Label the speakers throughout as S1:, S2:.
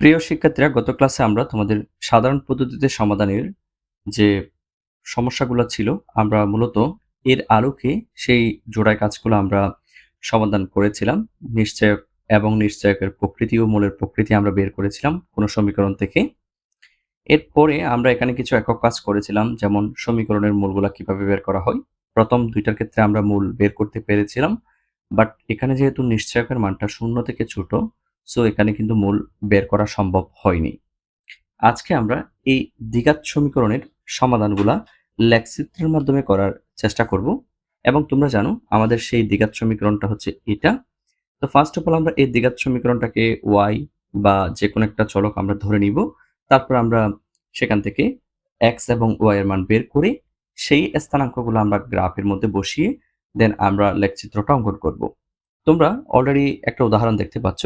S1: প্রিয় শিক্ষার্থীরা গত ক্লাসে আমরা তোমাদের সাধারণ পদ্ধতিতে সমাধানের যে সমস্যাগুলো ছিল আমরা মূলত এর আলোকে সেই জোড়ায় কাজগুলো আমরা সমাধান করেছিলাম নিশ্চয়ক এবং নিশ্চয়কের প্রকৃতি ও মূলের প্রকৃতি আমরা বের করেছিলাম কোনো সমীকরণ থেকে এরপরে আমরা এখানে কিছু একক কাজ করেছিলাম যেমন সমীকরণের মূলগুলা কিভাবে বের করা হয় প্রথম দুইটার ক্ষেত্রে আমরা মূল বের করতে পেরেছিলাম বাট এখানে যেহেতু নিশ্চয়কের মানটা শূন্য থেকে ছোট সো এখানে কিন্তু মূল বের করা সম্ভব হয়নি আজকে আমরা এই দ্বিঘাত সমীকরণের সমাধানগুলা লেখচিত্রের মাধ্যমে করার চেষ্টা করব এবং তোমরা জানো আমাদের সেই দ্বিঘাত সমীকরণটা হচ্ছে এটা তো ফার্স্ট অফ অল আমরা এই দ্বিঘাত সমীকরণটাকে ওয়াই বা যে কোনো একটা চলক আমরা ধরে নিব তারপর আমরা সেখান থেকে এক্স এবং ওয়াই এর মান বের করে সেই স্থানাঙ্কগুলো আমরা গ্রাফের মধ্যে বসিয়ে দেন আমরা লেখচিত্রটা অঙ্কন করব তোমরা অলরেডি একটা উদাহরণ দেখতে পাচ্ছ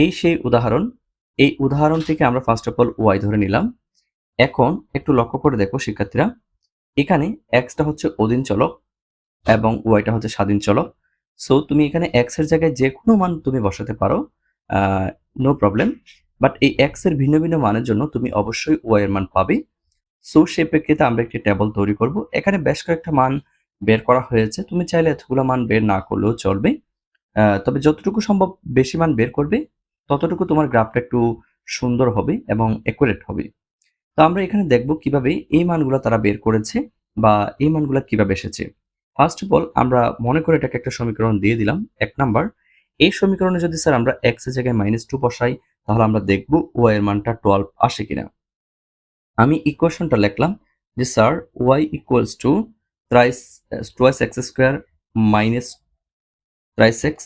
S1: এই সেই উদাহরণ এই উদাহরণ থেকে আমরা ফার্স্ট অফ অল ওয়াই ধরে নিলাম এখন একটু লক্ষ্য করে দেখো শিক্ষার্থীরা এখানে এক্সটা হচ্ছে অধীন চলক এবং ওয়াইটা হচ্ছে স্বাধীন চলক সো তুমি এখানে এক্সের জায়গায় যে কোনো মান তুমি বসাতে পারো নো প্রবলেম বাট এই এক্সের ভিন্ন ভিন্ন মানের জন্য তুমি অবশ্যই ওয়াই এর মান পাবে সো সে প্রেক্ষিতে আমরা একটি টেবল তৈরি করব এখানে বেশ কয়েকটা মান বের করা হয়েছে তুমি চাইলে এতগুলো মান বের না করলেও চলবে তবে যতটুকু সম্ভব বেশি মান বের করবে ততটুকু তোমার গ্রাফটা একটু সুন্দর হবে এবং অ্যাকুরেট হবে তো আমরা এখানে দেখব কিভাবে এই মানগুলো তারা বের করেছে বা এই মানগুলো কিভাবে এসেছে ফার্স্ট অফ অল আমরা মনে করে এটাকে একটা সমীকরণ দিয়ে দিলাম এক নাম্বার এই সমীকরণে যদি স্যার আমরা এক্স এর জায়গায় মাইনাস টু বসাই তাহলে আমরা দেখব ওয়াই এর মানটা টুয়েলভ আসে কিনা আমি ইকুয়েশনটা লিখলাম যে sir Y equals two thrice twice X square minus thrice X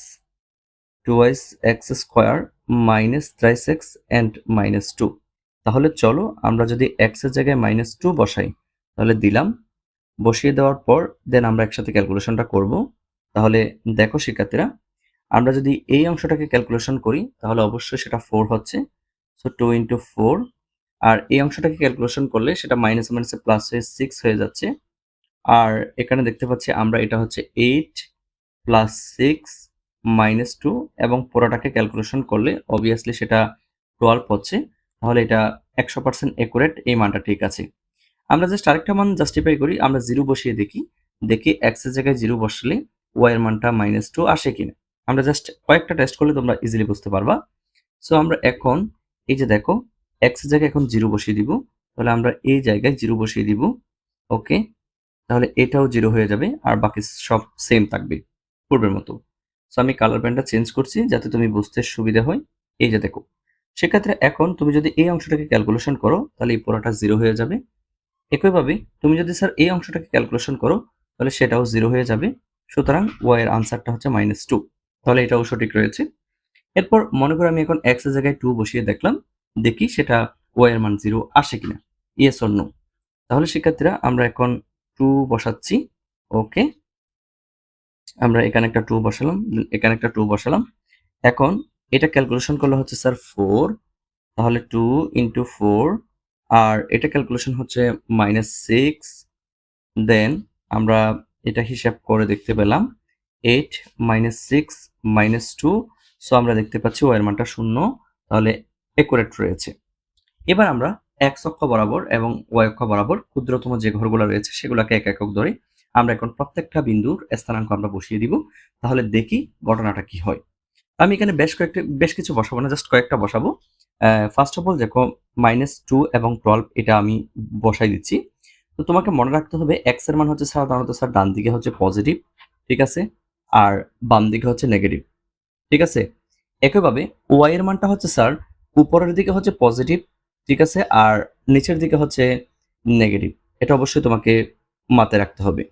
S1: twice X square minus thrice X and minus two তাহলে চলো আমরা যদি এক্সের জায়গায় মাইনাস টু বসাই তাহলে দিলাম বসিয়ে দেওয়ার পর দেন আমরা একসাথে ক্যালকুলেশনটা করব তাহলে দেখো শিক্ষার্থীরা আমরা যদি এই অংশটাকে ক্যালকুলেশন করি তাহলে অবশ্যই সেটা ফোর হচ্ছে সো টু ইন্টু ফোর আর এই অংশটাকে ক্যালকুলেশন করলে সেটা মাইনাস মাইনাসে প্লাস হয়ে সিক্স হয়ে যাচ্ছে আর এখানে দেখতে পাচ্ছি আমরা এটা হচ্ছে eight plus six minus two এবং পুরোটাকে ক্যালকুলেশন করলে অবভিয়াসলি সেটা টুয়েলভ হচ্ছে তাহলে এটা একশো পার্সেন্ট অ্যাকুরেট এই মানটা ঠিক আছে আমরা জাস্ট আরেকটা মান জাস্টিফাই করি আমরা জিরো বসিয়ে দেখি দেখি এক্সের জায়গায় জিরো বসালে ওয়াইয়ের মানটা মাইনাস টু আসে কিনা আমরা জাস্ট কয়েকটা টেস্ট করলে তোমরা ইজিলি বুঝতে পারবা সো আমরা এখন এই যে দেখো এক্সের জায়গায় এখন জিরো বসিয়ে দিব তাহলে আমরা এই জায়গায় জিরো বসিয়ে দিব ওকে তাহলে এটাও জিরো হয়ে যাবে আর বাকি সব সেম থাকবে পূর্বের মতো সো আমি কালার ব্যান্ডটা চেঞ্জ করছি যাতে তুমি বুঝতে সুবিধা হয় এই যে দেখো সেক্ষেত্রে এখন তুমি যদি এই অংশটাকে ক্যালকুলেশন করো তাহলে এই পোড়াটা জিরো হয়ে যাবে একইভাবে তুমি যদি স্যার এই অংশটাকে ক্যালকুলেশন করো তাহলে সেটাও জিরো হয়ে যাবে সুতরাং ওয়াই এর আনসারটা হচ্ছে মাইনাস টু তাহলে এটাও সঠিক রয়েছে এরপর মনে করো আমি এখন এক্স এর জায়গায় টু বসিয়ে দেখলাম দেখি সেটা ওয়াই এর মান জিরো আসে কিনা ইয়েস অর নো তাহলে শিক্ষার্থীরা আমরা এখন টু বসাচ্ছি ওকে আমরা এখানে একটা টু বসালাম এখানে একটা টু বসালাম এখন এটা ক্যালকুলেশন করলে হচ্ছে স্যার ফোর তাহলে টু ইন্টু ফোর আর এটা ক্যালকুলেশন হচ্ছে মাইনাস সিক্স দেন আমরা এটা হিসাব করে দেখতে পেলাম eight minus six minus two so আমরা দেখতে পাচ্ছি ওয়ের মানটা শূন্য তাহলে একুরেট রয়েছে এবার আমরা এক অক্ষ বরাবর এবং ওয়াই অক্ষ বরাবর ক্ষুদ্রতম যে ঘরগুলো রয়েছে সেগুলোকে এক একক ধরে আমরা এখন প্রত্যেকটা বিন্দুর স্থানাঙ্ক আমরা বসিয়ে দিব তাহলে দেখি ঘটনাটা কি হয় আমি এখানে বেশ কয়েকটা বেশ কিছু বসাবো না জাস্ট কয়েকটা বসাবো ফার্স্ট অফ অল দেখো মাইনাস টু এবং টুয়েলভ এটা আমি বসাই দিচ্ছি তো তোমাকে মনে রাখতে হবে এক্স এর মান হচ্ছে সাধারণত স্যার ডান দিকে হচ্ছে পজিটিভ ঠিক আছে আর বাম দিকে হচ্ছে নেগেটিভ ঠিক আছে একইভাবে ওয়াই এর মানটা হচ্ছে স্যার উপরের দিকে হচ্ছে পজিটিভ ঠিক আছে আর নিচের দিকে হচ্ছে নেগেটিভ এটা অবশ্যই তোমাকে মাথায় রাখতে হবে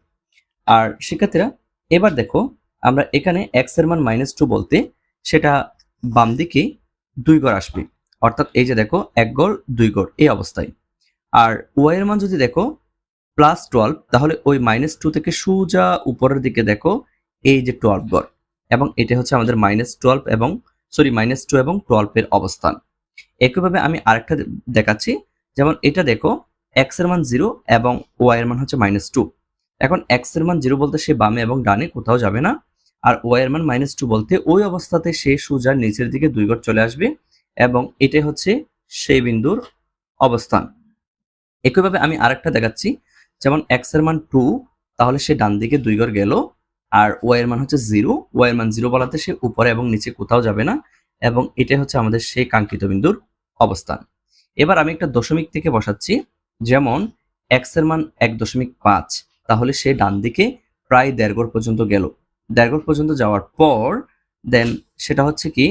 S1: আর শিক্ষার্থীরা এবার দেখো আমরা এখানে এক্স এর মান মাইনাস টু বলতে সেটা বাম দিকে দুই গড় আসবে অর্থাৎ এই যে দেখো এক গড় দুই গড় এই অবস্থায় আর ওয়াই এর মান যদি দেখো প্লাস টুয়েলভ তাহলে ওই মাইনাস টু থেকে সোজা উপরের দিকে দেখো এই যে টুয়েলভ গড় এবং এটা হচ্ছে আমাদের মাইনাস টুয়েলভ এবং সরি মাইনাস টু এবং টুয়েলভের অবস্থান একইভাবে আমি আরেকটা দেখাচ্ছি যেমন এটা দেখো এক্স এর মান জিরো এবং ওয়াই এর মান হচ্ছে মাইনাস টু এখন এক্স এর মান জিরো বলতে সে বামে এবং ডানে কোথাও যাবে না আর ওয়াই এর মান মাইনাস টু বলতে ওই অবস্থাতে সে সোজা নিচের দিকে দুই ঘর চলে আসবে এবং এটাই হচ্ছে সেই বিন্দুর অবস্থান একইভাবে আমি আরেকটা দেখাচ্ছি যেমন এক্স এর মান টু তাহলে সে ডান দিকে দুই ঘর গেল আর ওয়াই এর মান হচ্ছে জিরো ওয়াই এর মান জিরো বলাতে সে উপরে এবং নিচে কোথাও যাবে না এবং এটাই হচ্ছে আমাদের সেই কাঙ্ক্ষিত বিন্দুর অবস্থান এবার আমি একটা দশমিক থেকে বসাচ্ছি যেমন এক্স এর মান এক দশমিক পাঁচ তাহলে সে ডান দিকে প্রায় দেড়গড় পর্যন্ত গেল দেড়গড় পর্যন্ত যাওয়ার পর দেন সেটা হচ্ছে কি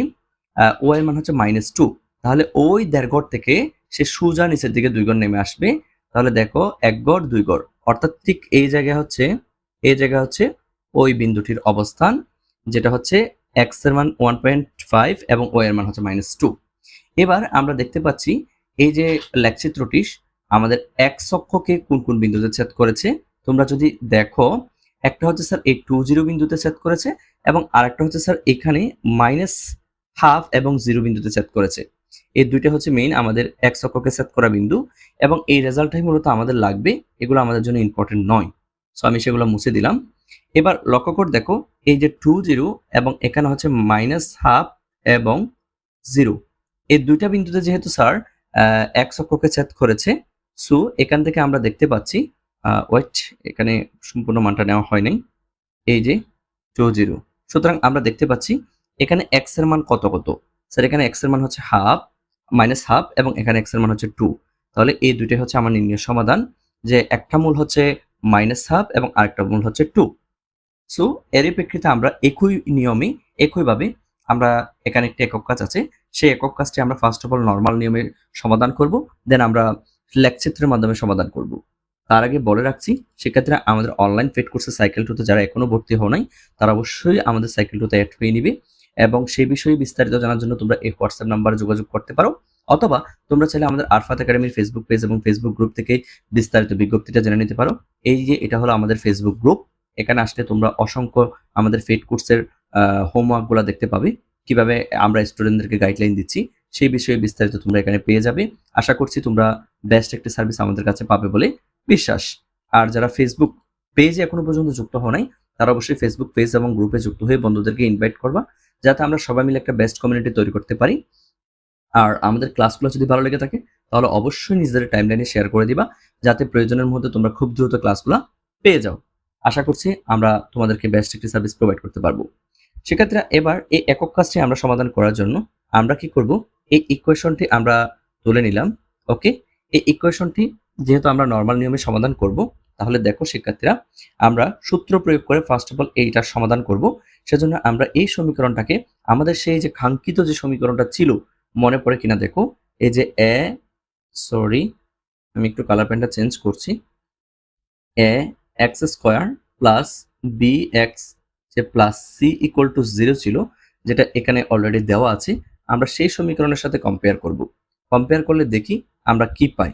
S1: ও এর মান হচ্ছে মাইনাস টু তাহলে ওই দেড়গড় থেকে সে সুজা নিচের দিকে দুই গড় নেমে আসবে তাহলে দেখো এক গড় দুই গড় অর্থাৎ ঠিক এই জায়গায় হচ্ছে এই জায়গা হচ্ছে ওই বিন্দুটির অবস্থান যেটা হচ্ছে এক্স এর মান ওয়ান পয়েন্ট ফাইভ এবং ও এর মান হচ্ছে মাইনাস টু এবার আমরা দেখতে পাচ্ছি এই যে লেখচিত্রটি আমাদের এক অক্ষকে কোন কোন বিন্দুতে ছেদ করেছে তোমরা যদি দেখো একটা হচ্ছে স্যার এই টু জিরো বিন্দুতে সেট করেছে এবং আরেকটা হচ্ছে স্যার এখানে মাইনাস হাফ এবং জিরো বিন্দুতে সেট করেছে এই দুইটা হচ্ছে মেইন আমাদের এক চক্রকে সেট করা বিন্দু এবং এই রেজাল্টটাই মূলত আমাদের লাগবে এগুলো আমাদের জন্য ইম্পর্টেন্ট নয় সো আমি সেগুলো মুছে দিলাম এবার লক্ষ্য কর দেখো এই যে টু জিরো এবং এখানে হচ্ছে মাইনাস হাফ এবং জিরো এই দুইটা বিন্দুতে যেহেতু স্যার এক চক্রকে সেট করেছে সো এখান থেকে আমরা দেখতে পাচ্ছি ওয়েট এখানে সম্পূর্ণ মানটা নেওয়া হয় নাই এই যে টু জিরো সুতরাং আমরা দেখতে পাচ্ছি এখানে এক্স এর মান কত কত স্যার এখানে এক্স এর মান হচ্ছে হাফ মাইনাস হাফ এবং এখানে এক্স এর মান হচ্ছে টু তাহলে এই দুইটাই হচ্ছে আমার নির্ণয় সমাধান যে একটা মূল হচ্ছে মাইনাস হাফ এবং আরেকটা মূল হচ্ছে টু সো এর প্রেক্ষিতে আমরা একই নিয়মে একইভাবে আমরা এখানে একটি একক কাজ আছে সেই একক কাজটি আমরা ফার্স্ট অফ অল নর্মাল নিয়মে সমাধান করব দেন আমরা লেখচিত্রের মাধ্যমে সমাধান করব তার আগে বলে রাখছি সেক্ষেত্রে আমাদের অনলাইন পেড কোর্সে সাইকেল টুতে যারা এখনও ভর্তি হও নাই তারা অবশ্যই আমাদের সাইকেল টুতে অ্যাড হয়ে নিবে এবং সেই বিষয়ে বিস্তারিত জানার জন্য তোমরা এই হোয়াটসঅ্যাপ নাম্বারে যোগাযোগ করতে পারো অথবা তোমরা চাইলে আমাদের আরফাত একাডেমির ফেসবুক পেজ এবং ফেসবুক গ্রুপ থেকে বিস্তারিত বিজ্ঞপ্তিটা জেনে নিতে পারো এই যে এটা হলো আমাদের ফেসবুক গ্রুপ এখানে আসলে তোমরা অসংখ্য আমাদের ফেড কোর্সের হোমওয়ার্কগুলো দেখতে পাবে কিভাবে আমরা স্টুডেন্টদেরকে গাইডলাইন দিচ্ছি সেই বিষয়ে বিস্তারিত তোমরা এখানে পেয়ে যাবে আশা করছি তোমরা বেস্ট একটা সার্ভিস আমাদের কাছে পাবে বলে বিশ্বাস আর যারা ফেসবুক পেজে এখনো পর্যন্ত যুক্ত হও নাই তারা অবশ্যই ফেসবুক পেজ এবং গ্রুপে যুক্ত হয়ে বন্ধুদেরকে ইনভাইট করবা যাতে আমরা সবাই মিলে একটা বেস্ট কমিউনিটি তৈরি করতে পারি আর আমাদের ক্লাসগুলো যদি ভালো লেগে থাকে তাহলে অবশ্যই নিজেদের টাইম লাইনে শেয়ার করে দিবা যাতে প্রয়োজনের মধ্যে তোমরা খুব দ্রুত ক্লাসগুলো পেয়ে যাও আশা করছি আমরা তোমাদেরকে বেস্ট একটি সার্ভিস প্রোভাইড করতে পারবো সেক্ষেত্রে এবার এই একক কাজটি আমরা সমাধান করার জন্য আমরা কি করব এই ইকুয়েশনটি আমরা তুলে নিলাম ওকে এই ইকুয়েশনটি যেহেতু আমরা নর্মাল নিয়মে সমাধান করব তাহলে দেখো শিক্ষার্থীরা আমরা সূত্র প্রয়োগ করে ফার্স্ট অফ অল এইটার সমাধান করব সেজন্য আমরা এই সমীকরণটাকে আমাদের সেই যে কাঙ্ক্ষিত যে সমীকরণটা ছিল মনে পড়ে কিনা দেখো এই যে এ সরি আমি একটু কালার প্যান্টটা চেঞ্জ করছি A X square plus B X যে plus C equal to zero ছিল যেটা এখানে অলরেডি দেওয়া আছে আমরা সেই সমীকরণের সাথে কম্পেয়ার করব কম্পেয়ার করলে দেখি আমরা কি পাই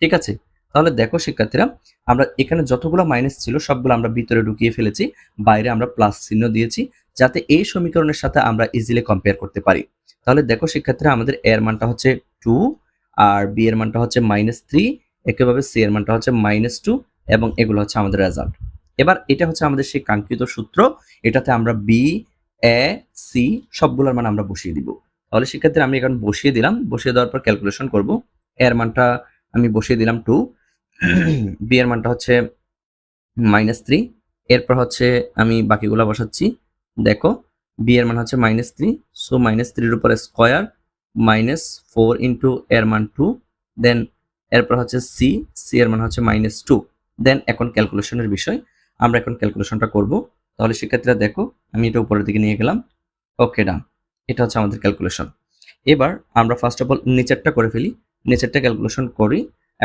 S1: ঠিক আছে তাহলে দেখো শিক্ষার্থীরা আমরা এখানে যতগুলো মাইনাস ছিল সবগুলো আমরা ভিতরে ঢুকিয়ে ফেলেছি বাইরে আমরা প্লাস চিহ্ন দিয়েছি যাতে এই সমীকরণের সাথে আমরা ইজিলি কম্পেয়ার করতে পারি তাহলে দেখো শিক্ষার্থীরা আমাদের এর মানটা হচ্ছে টু আর বি এর মানটা হচ্ছে মাইনাস থ্রি একইভাবে সি এর মানটা হচ্ছে মাইনাস টু এবং এগুলো হচ্ছে আমাদের রেজাল্ট এবার এটা হচ্ছে আমাদের সেই কাঙ্ক্ষিত সূত্র এটাতে আমরা বি এ সি সবগুলোর মান আমরা বসিয়ে দিব তাহলে শিক্ষার্থীরা আমি এখন বসিয়ে দিলাম বসিয়ে দেওয়ার পর ক্যালকুলেশন করব এর মানটা আমি বসিয়ে দিলাম টু বি এর মানটা হচ্ছে মাইনাস থ্রি এরপর হচ্ছে আমি বাকিগুলো বসাচ্ছি দেখো বি এর মান হচ্ছে মাইনাস থ্রি সো মাইনাস থ্রির উপরে স্কোয়ার মাইনাস ফোর ইন্টু এর মান টু দেন এরপর হচ্ছে সি সি এর মান হচ্ছে মাইনাস টু দেন এখন ক্যালকুলেশনের বিষয় আমরা এখন ক্যালকুলেশনটা করব তাহলে শিক্ষার্থীরা দেখো আমি এটা উপরের দিকে নিয়ে গেলাম ওকে ডান এটা হচ্ছে আমাদের ক্যালকুলেশন এবার আমরা ফার্স্ট অফ অল নেচারটা করে ফেলি নেচারটা ক্যালকুলেশন করি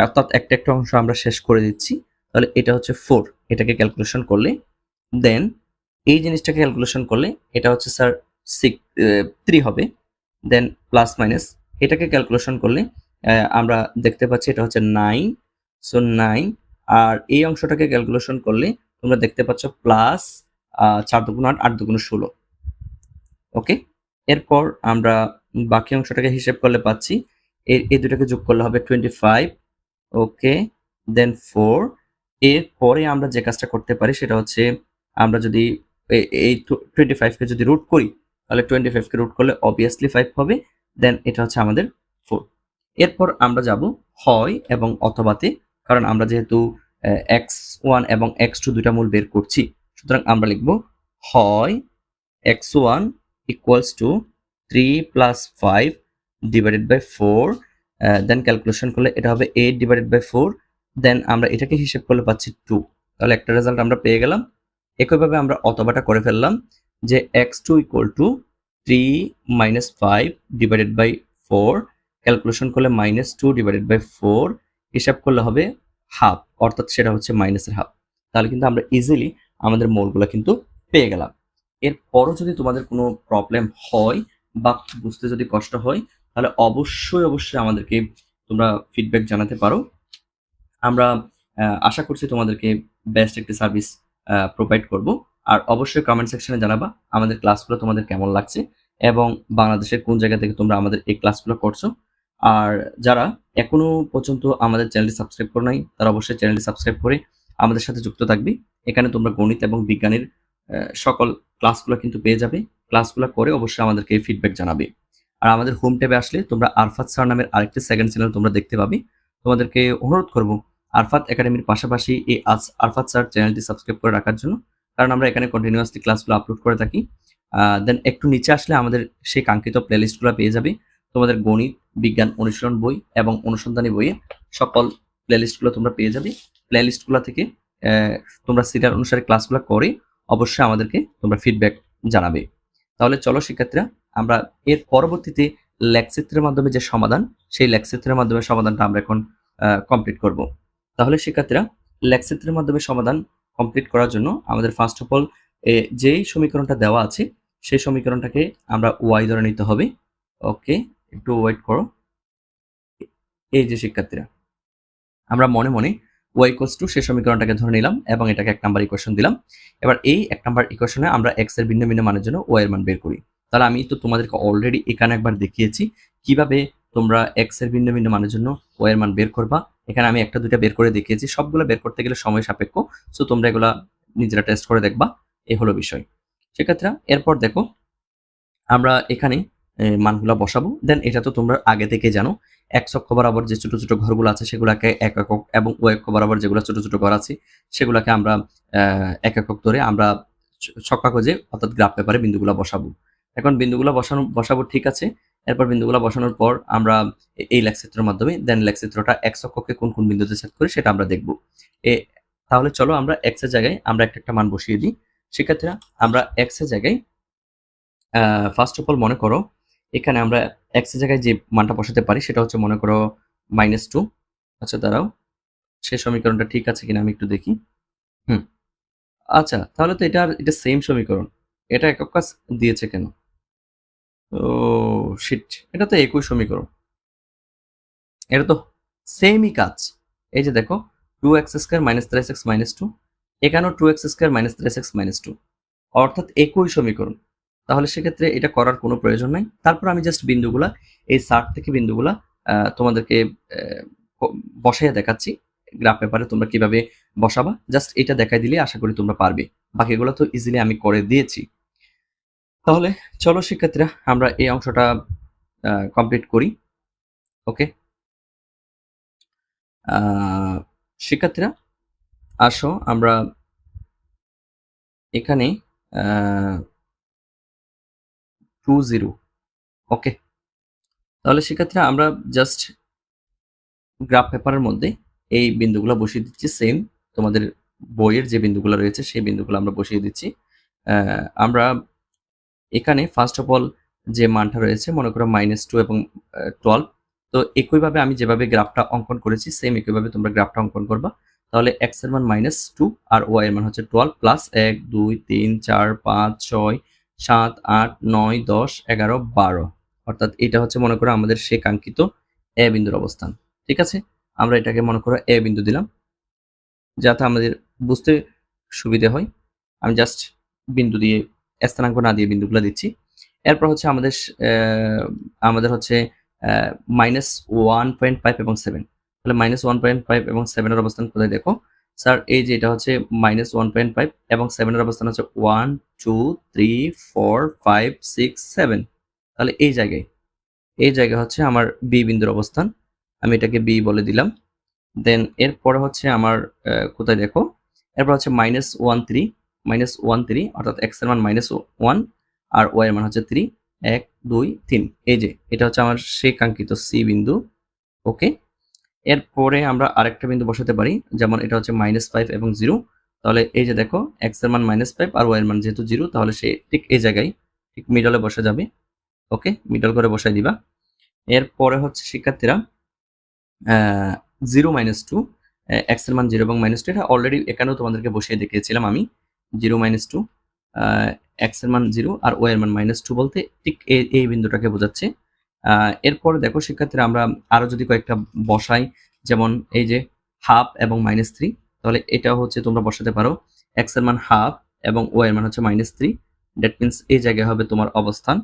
S1: অর্থাৎ একটা একটা অংশ আমরা শেষ করে দিচ্ছি তাহলে এটা হচ্ছে ফোর এটাকে ক্যালকুলেশন করলে দেন এই জিনিসটাকে ক্যালকুলেশন করলে এটা হচ্ছে স্যার সিক্স থ্রি হবে দেন প্লাস মাইনাস এটাকে ক্যালকুলেশন করলে আমরা দেখতে পাচ্ছি এটা হচ্ছে নাইন সো নাইন আর এই অংশটাকে ক্যালকুলেশন করলে তোমরা দেখতে পাচ্ছ প্লাস চার দুগুণ আট আট দুগুণ ষোলো ওকে এরপর আমরা বাকি অংশটাকে হিসেব করলে পাচ্ছি এই দুটাকে যোগ করলে হবে twenty five okay then four এরপরে আমরা যে কাজটা করতে পারি সেটা হচ্ছে আমরা যদি এই টোয়েন্টি ফাইভকে যদি রুট করি তাহলে টোয়েন্টি ফাইভকে রুট করলে অবভিয়াসলি ফাইভ হবে দেন এটা হচ্ছে আমাদের ফোর এরপর আমরা যাব হয় এবং অথবাতে কারণ আমরা যেহেতু এক্স ওয়ান এবং এক্স টু দুটা মূল বের করছি সুতরাং আমরা লিখব হয় x one equals to three plus five divided by four then calculation করলে এটা হবে eight divided by four then আমরা এটাকে হিসেব করলে পাচ্ছি টু তাহলে একটা রেজাল্ট আমরা পেয়ে গেলাম একইভাবে আমরা অতবাটা করে ফেললাম যে x two equal to three minus five divided by four calculation করলে minus two divided by four হিসাব করলে হবে হাফ অর্থাৎ সেটা হচ্ছে মাইনাসের হাফ তাহলে কিন্তু আমরা ইজিলি আমাদের মোলগুলো কিন্তু পেয়ে গেলাম এরপরও যদি তোমাদের কোনো প্রবলেম হয় বা বুঝতে যদি কষ্ট হয় তাহলে অবশ্যই অবশ্যই আমাদেরকে তোমরা ফিডব্যাক জানাতে পারো আমরা আশা করছি তোমাদেরকে বেস্ট একটি সার্ভিস প্রোভাইড করব আর অবশ্যই কমেন্ট সেকশনে জানাবা আমাদের ক্লাসগুলো তোমাদের কেমন লাগছে এবং বাংলাদেশের কোন জায়গা থেকে তোমরা আমাদের এই ক্লাসগুলো করছো আর যারা এখনো পর্যন্ত আমাদের চ্যানেলটি সাবস্ক্রাইব করো নাই তারা অবশ্যই চ্যানেলটি সাবস্ক্রাইব করে আমাদের সাথে যুক্ত থাকবে এখানে তোমরা গণিত এবং বিজ্ঞানের সকল ক্লাসগুলো কিন্তু পেয়ে যাবে ক্লাসগুলো করে অবশ্যই আমাদেরকে ফিডব্যাক জানাবে আর আমাদের হোম ট্যাবে আসলে তোমরা আরফাত স্যার নামের আরেকটি সেকেন্ড চ্যানেল তোমরা দেখতে পাবে তোমাদেরকে অনুরোধ করব আরফাত একাডেমির পাশাপাশি এই আরফাত স্যার চ্যানেলটি সাবস্ক্রাইব করে রাখার জন্য কারণ আমরা এখানে কন্টিনিউয়াসলি ক্লাসগুলো আপলোড করে থাকি দেন একটু নিচে আসলে আমাদের সেই কাঙ্ক্ষিত প্লেলিস্টগুলো পেয়ে যাবে তোমাদের গণিত বিজ্ঞান অনুশীলন বই এবং অনুসন্ধানী বইয়ে সকল প্লেলিস্টগুলো তোমরা পেয়ে যাবে প্লেলিস্টগুলো থেকে তোমরা সিরিয়াল অনুসারে ক্লাসগুলো করে অবশ্যই আমাদেরকে তোমরা ফিডব্যাক জানাবে তাহলে চলো শিক্ষার্থীরা আমরা এর পরবর্তীতে ল্যাকচিত্রের মাধ্যমে যে সমাধান সেই ল্যাকচিত্রের মাধ্যমে সমাধানটা আমরা এখন কমপ্লিট করব তাহলে শিক্ষার্থীরা ল্যাকচিত্রের মাধ্যমে সমাধান কমপ্লিট করার জন্য আমাদের ফার্স্ট অফ অল যেই সমীকরণটা দেওয়া আছে সেই সমীকরণটাকে আমরা ওয়াই ধরে নিতে হবে ওকে একটু ওয়েট করো এই যে শিক্ষার্থীরা আমরা মনে মনে ওয়াই কোস টু সেই সমীকরণটাকে ধরে নিলাম এবং এটাকে এক নাম্বার ইকুয়েশন দিলাম এবার এই এক নাম্বার ইকুয়েশনে আমরা এক্স এর ভিন্ন ভিন্ন মানের জন্য ওয়াই এর মান বের করি তাহলে আমি তো তোমাদেরকে অলরেডি এখানে একবার দেখিয়েছি কিভাবে তোমরা এক্স এর ভিন্ন ভিন্ন মানের জন্য ও এর মান বের করবা এখানে আমি একটা দুইটা বের করে দেখিয়েছি সবগুলো বের করতে গেলে সময় সাপেক্ষ সো তোমরা এগুলা নিজেরা টেস্ট করে দেখবা এ হলো বিষয় সেক্ষেত্রে এরপর দেখো আমরা এখানে মানগুলো বসাবো দেন এটা তো তোমরা আগে থেকে জানো এক অক্ষ বরাবর যে ছোটো ছোটো ঘরগুলো আছে সেগুলোকে এক একক এবং ও অক্ষ বরাবর যেগুলো ছোটো ছোটো ঘর আছে সেগুলোকে আমরা এক একক ধরে আমরা ছক্কা খোঁজে অর্থাৎ গ্রাফ পেপারে বিন্দুগুলো বসাবো এখন বিন্দুগুলো বসানো বসাবো ঠিক আছে এরপর বিন্দুগুলো বসানোর পর আমরা এই লেখচিত্রের মাধ্যমে দেন লেখচিত্রটা এক্স অক্ষকে কোন কোন বিন্দুতে সেট করি সেটা আমরা দেখব এ তাহলে চলো আমরা এক্স এর জায়গায় আমরা একটা একটা মান বসিয়ে দিই সেক্ষেত্রে আমরা এক্স এর জায়গায় ফার্স্ট অফ অল মনে করো এখানে আমরা এক্স এর জায়গায় যে মানটা বসাতে পারি সেটা হচ্ছে মনে করো মাইনাস টু আচ্ছা দাঁড়াও সে সমীকরণটা ঠিক আছে কিনা আমি একটু দেখি হুম আচ্ছা তাহলে তো এটা এটা সেম সমীকরণ এটা একক কাজ দিয়েছে কেন তো শিট এটা তো একই সমীকরণ এটা তো সেমই কাজ এই যে দেখো two x square minus thrice x minus two এখানেও two x square minus thrice x minus two অর্থাৎ একই সমীকরণ তাহলে সেক্ষেত্রে এটা করার কোনো প্রয়োজন নাই তারপর আমি জাস্ট বিন্দুগুলা এই সার্ট থেকে বিন্দুগুলা তোমাদেরকে বসাইয়া দেখাচ্ছি গ্রাফ পেপারে তোমরা কিভাবে বসাবা জাস্ট এটা দেখাই দিলে আশা করি তোমরা পারবে বাকিগুলো তো ইজিলি আমি করে দিয়েছি তাহলে চলো শিক্ষার্থীরা আমরা এই অংশটা কমপ্লিট করি ওকে শিক্ষার্থীরা আসো আমরা এখানে টু জিরো ওকে তাহলে শিক্ষার্থীরা আমরা জাস্ট গ্রাফ পেপারের মধ্যে এই বিন্দুগুলো বসিয়ে দিচ্ছি সেম তোমাদের বইয়ের যে বিন্দুগুলো রয়েছে সেই বিন্দুগুলো আমরা বসিয়ে দিচ্ছি আমরা এখানে ফার্স্ট অফ অল যে মানটা রয়েছে মনে করো মাইনাস টু এবং টুয়েলভ তো একইভাবে আমি যেভাবে গ্রাফটা অঙ্কন করেছি সেম একইভাবে তোমরা গ্রাফটা অঙ্কন করবা তাহলে এক্স এর মান মাইনাস টু আর ওয়াই এর মান হচ্ছে টুয়েলভ প্লাস এক দুই তিন চার পাঁচ ছয় সাত আট নয় দশ এগারো বারো অর্থাৎ এটা হচ্ছে মনে করো আমাদের সে কাঙ্ক্ষিত এ বিন্দুর অবস্থান ঠিক আছে আমরা এটাকে মনে করো এ বিন্দু দিলাম যাতে আমাদের বুঝতে সুবিধে হয় আমি জাস্ট বিন্দু দিয়ে স্থানাঙ্ক না দিয়ে বিন্দুগুলো দিচ্ছি এরপর হচ্ছে আমাদের আমাদের হচ্ছে মাইনাস ওয়ান পয়েন্ট ফাইভ এবং সেভেন তাহলে মাইনাস ওয়ান পয়েন্ট ফাইভ এবং সেভেনের অবস্থান কোথায় দেখো স্যার এই যে এটা হচ্ছে মাইনাস ওয়ান পয়েন্ট ফাইভ এবং সেভেনের অবস্থান হচ্ছে one two three four five six seven তাহলে এই জায়গায় এই জায়গা হচ্ছে আমার বি বিন্দুর অবস্থান আমি এটাকে বি বলে দিলাম দেন এরপরে হচ্ছে আমার কোথায় দেখো এরপর হচ্ছে minus one three minus one three অর্থাৎ এক্স এর মান মাইনাস ওয়ান আর ওয়াইয়ের মান হচ্ছে থ্রি এক দুই তিন এই যে এটা হচ্ছে আমার সেই কাঙ্ক্ষিত সি বিন্দু ওকে এরপরে আমরা আরেকটা বিন্দু বসাতে পারি যেমন এটা হচ্ছে মাইনাস ফাইভ এবং জিরো তাহলে এই যে দেখো এক্স এর মান মাইনাস ফাইভ আর ওয়াই এর মান যেহেতু জিরো তাহলে সে ঠিক এই জায়গায় ঠিক মিডলে বসে যাবে ওকে মিডল করে বসাই দিবা এরপরে হচ্ছে শিক্ষার্থীরা জিরো মাইনাস টু এক্স এর মান জিরো এবং মাইনাস টু এটা অলরেডি এখানেও তোমাদেরকে বসিয়ে দেখিয়েছিলাম আমি জিরো মাইনাস টু এক্স এর মান জিরো আর ওয়ের মান মাইনাস টু বলতে ঠিক এই বিন্দুটাকে বোঝাচ্ছে এরপরে দেখো সেক্ষেত্রে আমরা আরও যদি কয়েকটা বসাই যেমন এই যে হাফ এবং মাইনাস থ্রি তাহলে এটা হচ্ছে তোমরা বসাতে পারো এক্স এর মান হাফ এবং ওয়ের মান হচ্ছে মাইনাস থ্রি দ্যাট মিন্স এই জায়গায় হবে তোমার অবস্থান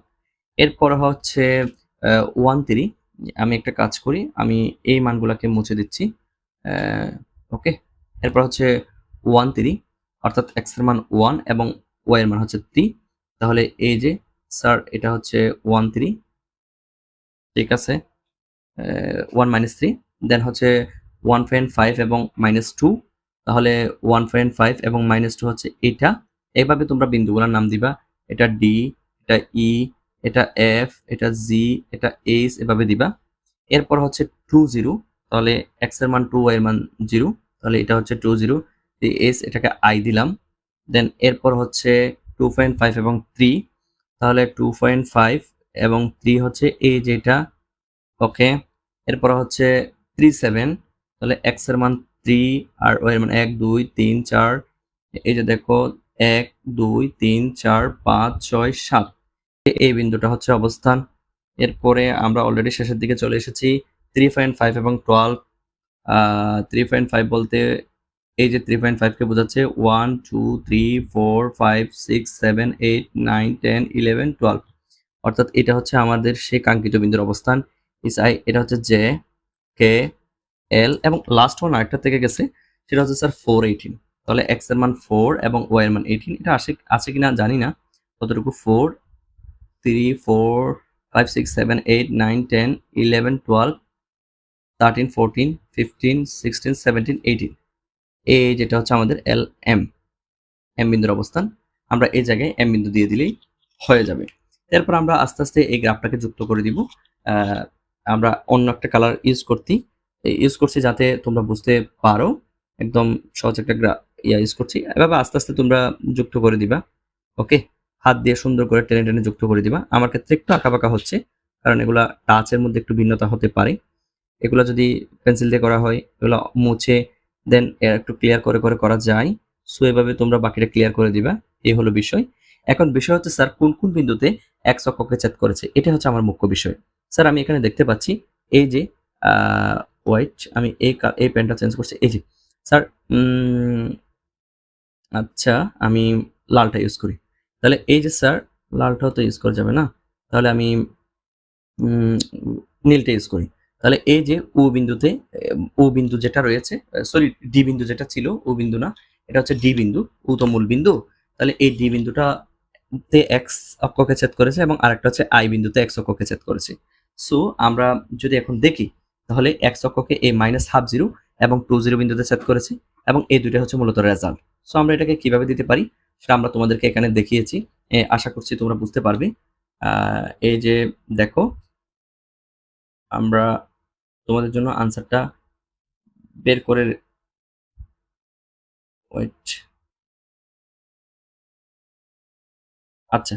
S1: এরপর হচ্ছে ওয়ান থ্রি আমি একটা কাজ করি আমি এই মানগুলোকে মুছে দিচ্ছি ওকে এরপর হচ্ছে ওয়ান থ্রি অর্থাৎ এক্স এর মান ওয়ান এবং ওয়াই এর মান হচ্ছে থ্রি তাহলে এই যে স্যার এটা হচ্ছে ওয়ান থ্রি ঠিক আছে ওয়ান মাইনাস থ্রি দেন হচ্ছে ওয়ান পয়েন্ট ফাইভ এবং মাইনাস টু তাহলে ওয়ান পয়েন্ট ফাইভ এবং মাইনাস টু হচ্ছে এটা এইভাবে তোমরা বিন্দুগুলোর নাম দিবা এটা ডি এটা ই e, এটা এফ এটা জি এটা এইচ এভাবে দিবা এরপর হচ্ছে টু জিরো তাহলে এক্স এর মান টু ওয়াই এর মান জিরো তাহলে এটা হচ্ছে টু জিরো ফিফটি এস এটাকে আই দিলাম দেন এরপর হচ্ছে টু পয়েন্ট ফাইভ এবং থ্রি তাহলে টু পয়েন্ট ফাইভ এবং থ্রি হচ্ছে এ যেটা ওকে এরপর হচ্ছে থ্রি সেভেন তাহলে এক্সের মান থ্রি আর ওয়ের মান এক দুই তিন চার এই যে দেখো এক দুই তিন চার পাঁচ ছয় সাত এই বিন্দুটা হচ্ছে অবস্থান এরপরে আমরা অলরেডি শেষের দিকে চলে এসেছি থ্রি পয়েন্ট ফাইভ এবং টুয়েলভ থ্রি পয়েন্ট ফাইভ বলতে এই যে থ্রি পয়েন্ট ফাইভকে বোঝাচ্ছে one two three four five six seven eight nine ten eleven twelve অর্থাৎ এটা হচ্ছে আমাদের সেই কাঙ্ক্ষিত বিন্দুর অবস্থান ইস আই এটা হচ্ছে জে কে এল এবং লাস্ট ওয়ান আরেকটা থেকে গেছে সেটা হচ্ছে স্যার ফোর এইটিন তাহলে এক্স এর মান ফোর এবং ওয়াই এর মান এইটিন এটা আসে আছে কিনা জানি না কতটুকু four three four five six seven eight nine ten eleven twelve thirteen fourteen fifteen sixteen seventeen eighteen এ যেটা হচ্ছে আমাদের এল এম এম বিন্দুর অবস্থান আমরা এই জায়গায় এম বিন্দু দিয়ে দিলেই হয়ে যাবে এরপর আমরা আস্তে আস্তে এই গ্রাফটাকে যুক্ত করে দিব আমরা অন্য একটা কালার ইউজ করতি ইউজ করছি যাতে তোমরা বুঝতে পারো একদম সহজ একটা গ্রা ইয়া ইউজ করছি এভাবে আস্তে আস্তে তোমরা যুক্ত করে দিবা ওকে হাত দিয়ে সুন্দর করে টেনে টেনে যুক্ত করে দিবা আমার ক্ষেত্রে একটু আঁকাবাঁকা হচ্ছে কারণ এগুলা টাচের মধ্যে একটু ভিন্নতা হতে পারে এগুলো যদি পেন্সিল দিয়ে করা হয় এগুলো মুছে দেন একটু ক্লিয়ার করে করে করা যায় সো এভাবে তোমরা বাকিটা ক্লিয়ার করে দিবা এই হলো বিষয় এখন বিষয় হচ্ছে স্যার কোন কোন বিন্দুতে একশো অক্ষকে ছেদ করেছে এটা হচ্ছে আমার মুখ্য বিষয় স্যার আমি এখানে দেখতে পাচ্ছি এই যে হোয়াইট আমি এই এই প্যান্টটা চেঞ্জ করছি এই যে স্যার আচ্ছা আমি লালটা ইউজ করি তাহলে এই যে স্যার লালটাও তো ইউজ করা যাবে না তাহলে আমি নীলটা ইউজ করি তাহলে এই যে ও বিন্দুতে ও বিন্দু যেটা রয়েছে সরি ডি বিন্দু যেটা ছিল ও বিন্দু না এটা হচ্ছে ডি বিন্দু ও তো মূল বিন্দু তাহলে এই ডি বিন্দুটা তে এক্স অক্ষকে ছেদ করেছে এবং আরেকটা হচ্ছে আই বিন্দুতে এক্স অক্ষকে ছেদ করেছে সো আমরা যদি এখন দেখি তাহলে এক্স অক্ষকে এ মাইনাস হাফ জিরো এবং টু জিরো বিন্দুতে ছেদ করেছে এবং এই দুইটা হচ্ছে মূলত রেজাল্ট সো আমরা এটাকে কিভাবে দিতে পারি সেটা আমরা তোমাদেরকে এখানে দেখিয়েছি আশা করছি তোমরা বুঝতে পারবে এই যে দেখো আমরা তোমাদের জন্য আনসারটা বের করে আচ্ছা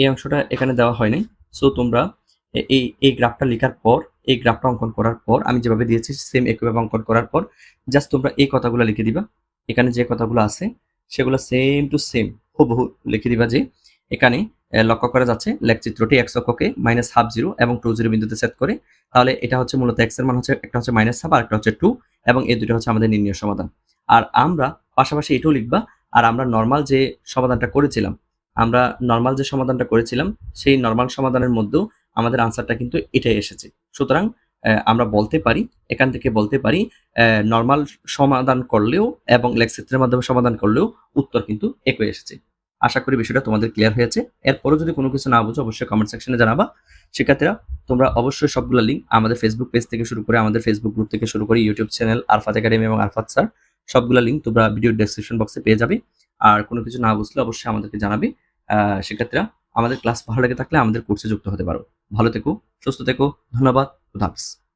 S1: এই অংশটা এখানে দেওয়া হয়নি সো তোমরা এই এই গ্রাফটা লেখার পর এই গ্রাফটা অঙ্কন করার পর আমি যেভাবে দিয়েছি সেম একইভাবে অঙ্কন করার পর জাস্ট তোমরা এই কথাগুলো লিখে দিবা এখানে যে কথাগুলো আছে সেগুলো সেম টু সেম হুবহু লিখে দিবা যে এখানে লক্ষ্য করা যাচ্ছে লেখচিত্রটি এক্স অক্ষকে মাইনাস হাফ জিরো এবং টু জিরো বিন্দুতে সেট করে তাহলে এটা হচ্ছে মূলত এক্স মান হচ্ছে একটা হচ্ছে মাইনাস হাফ আর একটা হচ্ছে টু এবং এই দুটো হচ্ছে আমাদের নির্ণয় সমাধান আর আমরা পাশাপাশি এটাও লিখবা আর আমরা নর্মাল যে সমাধানটা করেছিলাম আমরা নর্মাল যে সমাধানটা করেছিলাম সেই নর্মাল সমাধানের মধ্যেও আমাদের আনসারটা কিন্তু এটাই এসেছে সুতরাং আমরা বলতে পারি এখান থেকে বলতে পারি নর্মাল সমাধান করলেও এবং লেখচিত্রের মাধ্যমে সমাধান করলেও উত্তর কিন্তু একই এসেছে আশা করি বিষয়টা তোমাদের ক্লিয়ার হয়েছে এরপরও যদি কোনো কিছু না বুঝো অবশ্যই কমেন্ট সেকশনে জানাবা শিক্ষার্থীরা তোমরা অবশ্যই সবগুলো লিঙ্ক আমাদের ফেসবুক পেজ থেকে শুরু করে আমাদের ফেসবুক গ্রুপ থেকে শুরু করে ইউটিউব চ্যানেল আরফাত একাডেমি এবং আরফাত স্যার সবগুলো লিঙ্ক তোমরা ভিডিও ডেসক্রিপশন বক্সে পেয়ে যাবে আর কোনো কিছু না বুঝলে অবশ্যই আমাদেরকে জানাবে শিক্ষার্থীরা আমাদের ক্লাস ভালো লাগে থাকলে আমাদের কোর্সে যুক্ত হতে পারো ভালো থেকো সুস্থ থেকো ধন্যবাদ খুদাফিজ